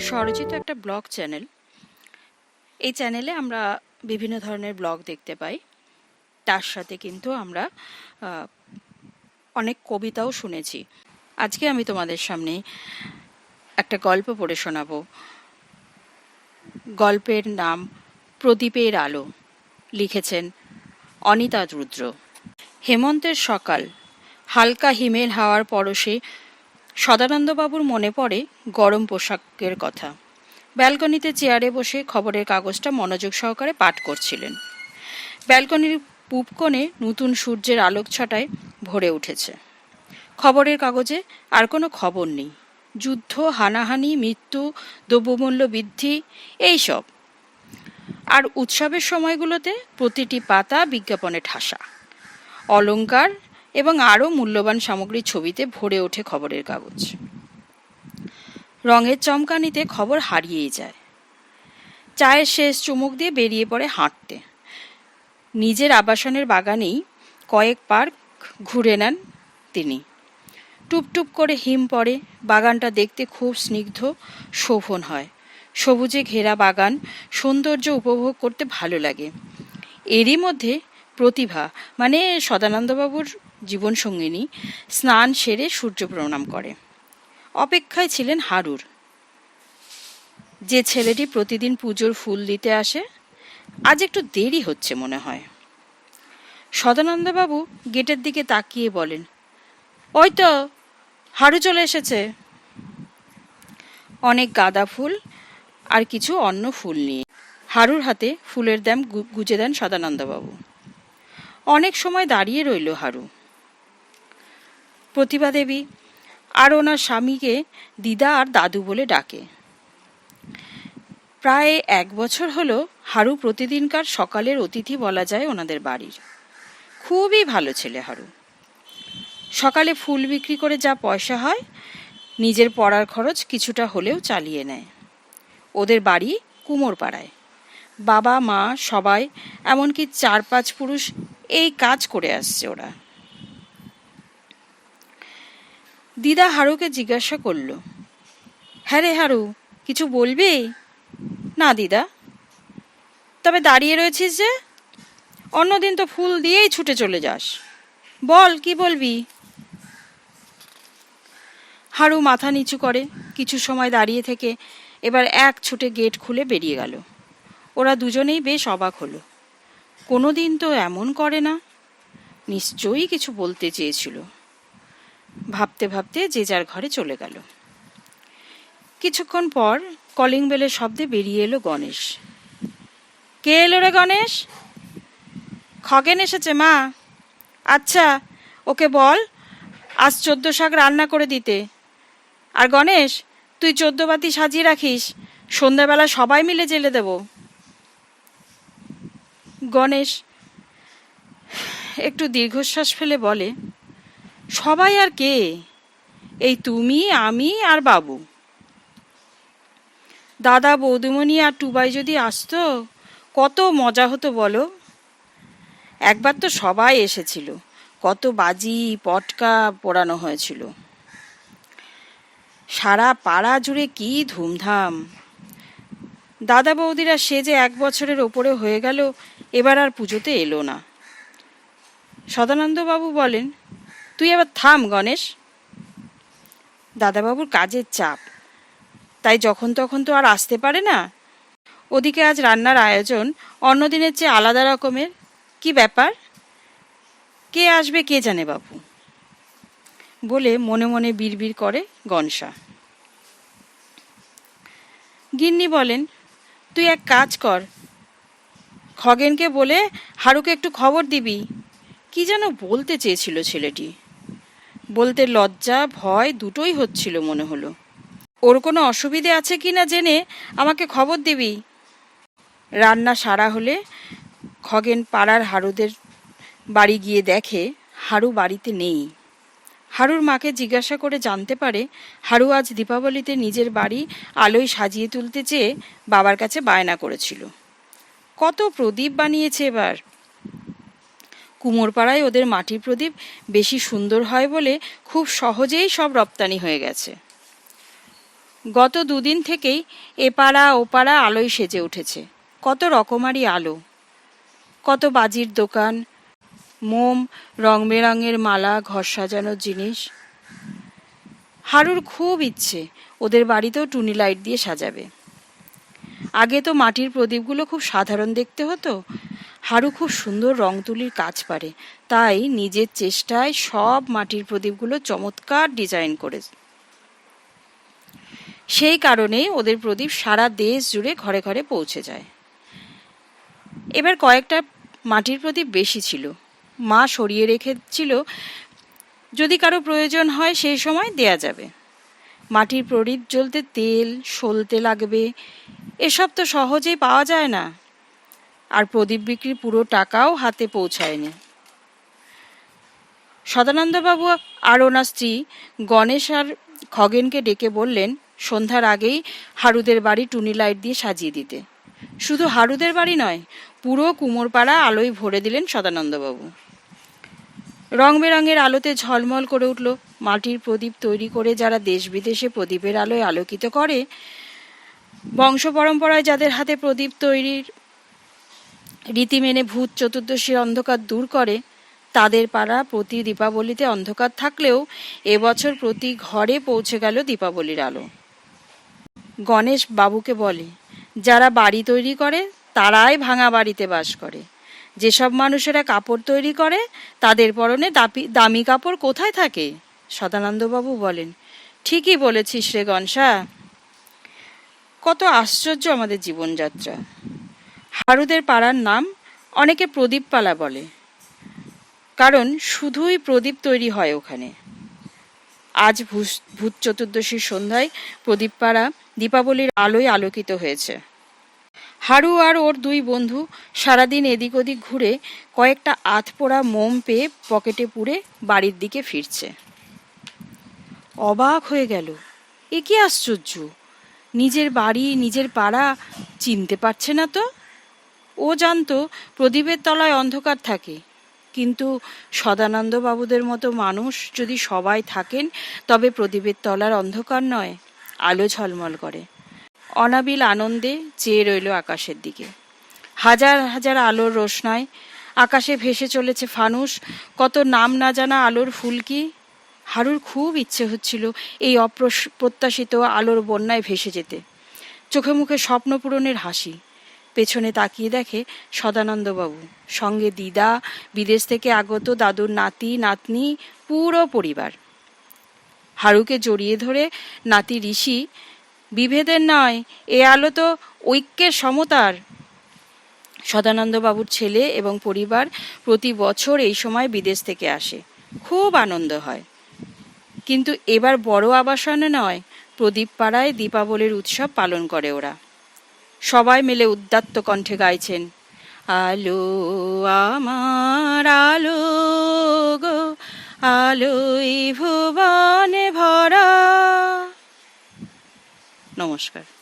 স্বরচিত একটা blog channel. এই চ্যানেলে আমরা বিভিন্ন ধরনের ব্লগ দেখতে পাই। তার সাথে কিন্তু আমরা অনেক কবিতাও শুনেছি। আজকে আমি তোমাদের সামনে একটা গল্প পড়ে শোনাবো। গল্পের নাম প্রদীপের আলো। লিখেছেন অনিতা রুদ্র। হেমন্তের সকাল। হালকা হিমেল হাওয়ার পরশে সদানন্দবাবুর মনে পড়ে গরম পোশাকের কথা। ব্যালকনিতে চেয়ারে বসে খবরের কাগজটা মনোযোগ সহকারে পাঠ করছিলেন। ব্যালকনির পূব কোণে নতুন সূর্যের আলোক ছটায় ভরে উঠেছে। খবরের কাগজে আর কোনো খবর নেই। যুদ্ধ, হানাহানি, মৃত্যু, দ্রব্যমূল্য বৃদ্ধি এইসব আর উৎসবের সময়গুলোতে প্রতিটি পাতা বিজ্ঞাপনে ঠাসা। অলংকার এবং আরও মূল্যবান সামগ্রীর ছবিতে ভরে ওঠে খবরের কাগজ। রঙের চমকানিতে খবর হারিয়েই যায়। চায়ের শেষ চুমুক দিয়ে বেরিয়ে পড়ে হাঁটতে। নিজের আবাসনের বাগানেই কয়েক পার্ক ঘুরে নেন তিনি। টুপটুপ করে হিম পড়ে, বাগানটা দেখতে খুব স্নিগ্ধ, শোভন হয়। সবুজে ঘেরা বাগান, সৌন্দর্য উপভোগ করতে ভালো লাগে। এরই মধ্যে প্রতিভা মানে সদানন্দবাবুর জীবনসঙ্গিনী স্নান সেরে সূর্য প্রণাম করে। অপেক্ষায় ছিলেন হারুর। যে ছেলেটি প্রতিদিন পুজোর ফুল দিতে আসে, আজ একটু দেরি হচ্ছে মনে হয়। সদানন্দবাবু গেটের দিকে তাকিয়ে বলেন, ওই তো, হারু চলে এসেছে। অনেক গাঁদা ফুল আর কিছু অন্য ফুল নিয়ে। হারুর হাতে ফুলের দাম গুজে দেন সদানন্দবাবু। অনেক সময় দাঁড়িয়ে রইল হারু। প্রতিভা দেবী আর ওনার স্বামীকে দিদা আর দাদু বলে ডাকে। প্রায় এক বছর হলো হারু প্রতিদিনকার সকালের অতিথি বলা যায় ওনাদের বাড়ির। খুবই ভালো ছেলে হারু। সকালে ফুল বিক্রি করে যা পয়সা হয়, নিজের পড়ার খরচ কিছুটা হলেও চালিয়ে নেয়। ওদের বাড়ি কুমোরপাড়ায়। বাবা, মা, সবাই, এমনকি চার পাঁচ পুরুষ এই কাজ করে আসছে ওরা। দিদা হারুকে জিজ্ঞাসা করল হ্যাঁ রে হারু, কিছু বলবি? না দিদা। তবে দাঁড়িয়ে রয়েছিস যে, অন্যদিন তো ফুল দিয়েই ছুটে চলে যাস। বল, কি বলবি? হারু মাথা নিচু করে কিছু সময় দাঁড়িয়ে থেকে এবার এক ছুটে গেট খুলে বেরিয়ে গেল। ওরা দুজনেই বেশ অবাক হলো। কোনো দিন তো এমন করে না। নিশ্চয়ই কিছু বলতে চেয়েছিল। ভাবতে ভাবতে যে যার ঘরে চলে গেল। কিছুক্ষণ পর কলিং বেলের শব্দে বেরিয়ে এলো গণেশ। কে এলো রে গণেশ? খগেন এসেছে, মা। আচ্ছা ওকে বল, আজ চোদ্দ শাক রান্না করে দিতে। আর গণেশ, তুই চোদ্দ বাতি সাজিয়ে রাখিস, সন্ধ্যাবেলা সবাই মিলে জেলে দেব। গণেশ একটু দীর্ঘশ্বাস ফেলে বলে, সবাই আর কে? এই তুমি, আমি আর বাবু। দাদা, বৌদুমণি আর টুবাই যদি আসতো, কত মজা হতো বলো। একবার তো সবাই এসেছিল, কত বাজি, পটকা পোড়ানো হয়েছিল। সারা পাড়া জুড়ে কি ধুমধাম। দাদা, বৌদিরা সে যে এক বছরের ওপরে হয়ে গেল এবার আর পুজোতে এলো না। সদানন্দবাবু বলেন, তুই এবার থাম গণেশ। দাদাবাবুর কাজের চাপ। তাই যখন তখন তো আর আসতে পারে না। ওদিকে আজ রান্নার আয়োজন অন্য দিনের চেয়ে আলাদা রকমের। কি ব্যাপার? কে আসবে কে জানে বাবু বলে মনে মনে বিড়বিড় করে গনসা গিন্নি বলেন, তুই এক কাজ কর খগেনকে বলে, হারুকে একটু খবর দিবি। কি যেন বলতে চেয়েছিল ছেলেটি। বলতে লজ্জা, ভয় দুটোই হচ্ছিল মনে হলো। ওর কোনো অসুবিধে আছে কি না জেনে আমাকে খবর দিবি? রান্না সারা হলে খগেন পাড়ার হারুদের বাড়ি গিয়ে দেখে, হারু বাড়িতে নেই। হারুর মাকে জিজ্ঞাসা করে জানতে পারে, হারু আজ দীপাবলিতে নিজের বাড়ি আলোয় সাজিয়ে তুলতে চেয়ে বাবার কাছে বায়না করেছিল। কত প্রদীপ বানিয়েছে এবার। কুমোরপাড়ায় ওদের মাটির প্রদীপ বেশি সুন্দর হয় বলে খুব সহজেই সব রপ্তানি হয়ে গেছে। গত দুদিন থেকেই এপাড়া ওপাড়া আলোয় সেজে উঠেছে। কত রকমারি আলো, কত বাজির দোকান, মোম রং বেরঙের মালা, ঘর সাজানোর জিনিস। হারুর খুব ইচ্ছে, ওদের বাড়িতেও টুনি লাইট দিয়ে সাজাবে। আগে তো মাটির প্রদীপগুলো খুব সাধারণ দেখতে হতো। হারু খুব সুন্দর রং তুলির কাজ পারে। তাই নিজের চেষ্টায় সব মাটির প্রদীপগুলো চমৎকার ডিজাইন করে। সেই কারণে ওদের প্রদীপ সারা দেশ জুড়ে ঘরে ঘরে পৌঁছে যায়। এবার কয়েকটা মাটির প্রদীপ বেশি ছিল। মা সরিয়ে রেখেছিল, যদি কারও প্রয়োজন হয় সেই সময় দেয়া যাবে। মাটির প্রদীপ জ্বলতে তেল, সলতে লাগবে। এসব তো সহজেই পাওয়া যায় না। আর প্রদীপ বিক্রির পুরো টাকাও হাতে পৌঁছায়নি। সদানন্দবাবু আর ওনার স্ত্রী গণেশ আর খগেনকে ডেকে বললেন, সন্ধ্যার আগেই হারুদের বাড়ি টুনি লাইট দিয়ে সাজিয়ে দিতে। শুধু হারুদের বাড়ি নয়, পুরো কুমোরপাড়া আলোয় ভরে দিলেন সদানন্দবাবু। রং বেরঙের আলোতে ঝলমল করে উঠল মাটির প্রদীপ তৈরি করে যারা দেশ বিদেশে প্রদীপের আলোয় আলোকিত করে। বংশ পরম্পরায় যাদের হাতে প্রদীপ তৈরির রীতি মেনে ভূত চতুর্দশীর অন্ধকার দূর করে, তাদের পাড়া প্রতি দীপাবলিতে অন্ধকার থাকলেও এবছর প্রতি ঘরে পৌঁছে গেল দীপাবলির আলো। গণেশ বাবুকে বলে, যারা বাড়ি তৈরি করে, তারাই ভাঙা বাড়িতে বাস করে। যেসব মানুষেরা কাপড় তৈরি করে, তাদের পরনে দামি কাপড় কোথায় থাকে? সদানন্দবাবু বলেন, ঠিকই বলেছিস রে গনসা। কত আশ্চর্য আমাদের জীবনযাত্রা। হারুদের পাড়ার নাম অনেকে প্রদীপপালা বলে, কারণ শুধুই প্রদীপ তৈরি হয় ওখানে। আজ ভূত চতুর্দশীর সন্ধ্যায় প্রদীপপাড়া দীপাবলির আলোয় আলোকিত হয়েছে। হারু আর ওর দুই বন্ধু সারাদিন এদিক ওদিক ঘুরে কয়েকটা আধপোড়া মোম পেয়ে পকেটে পুরে বাড়ির দিকে ফিরছে। অবাক হয়ে গেল। এ কি আশ্চর্য! নিজের বাড়ি, নিজের পাড়া চিনতে পারছে না তো। ও জানতো প্রদীপের তলায় অন্ধকার থাকে, কিন্তু সদানন্দ বাবুদের মতো মানুষ যদি সবাই থাকেন, তবে প্রদীপের তলার অন্ধকার নয়, আলো ঝলমল করে। অনাবিল আনন্দে চেয়ে রইল আকাশের দিকে। হাজার হাজার আলোর রোশনায় আকাশে ভেসে চলেছে ফানুস কত নাম না জানা আলোর ফুলকি হারুর খুব ইচ্ছে হচ্ছিল এই অপ্রত্যাশিত আলোর বন্যায় ভেসে যেতে। চোখে মুখে স্বপ্ন পূরণের হাসি। পেছনে তাকিয়ে দেখে সদানন্দবাবু। সঙ্গে দিদা, বিদেশ থেকে আগত দাদুর নাতি, নাতনি, পুরো পরিবার। হারুকে জড়িয়ে ধরে নাতি ঋষি বিভেদের নয় এ আলো তো ঐক্যের সমতার। সদানন্দবাবুর ছেলে এবং পরিবার প্রতি বছর এই সময় বিদেশ থেকে আসে। খুব আনন্দ হয়। কিন্তু এবার বড় আবাসনে নয় প্রদীপ পাড়ায় দীপাবলির উৎসব পালন করে ওরা। সবাই মিলে উদ্যাত্ত কণ্ঠে গাইছেন, আলো, আমার আলো গো, আলোই ভুবনে নমস্কার।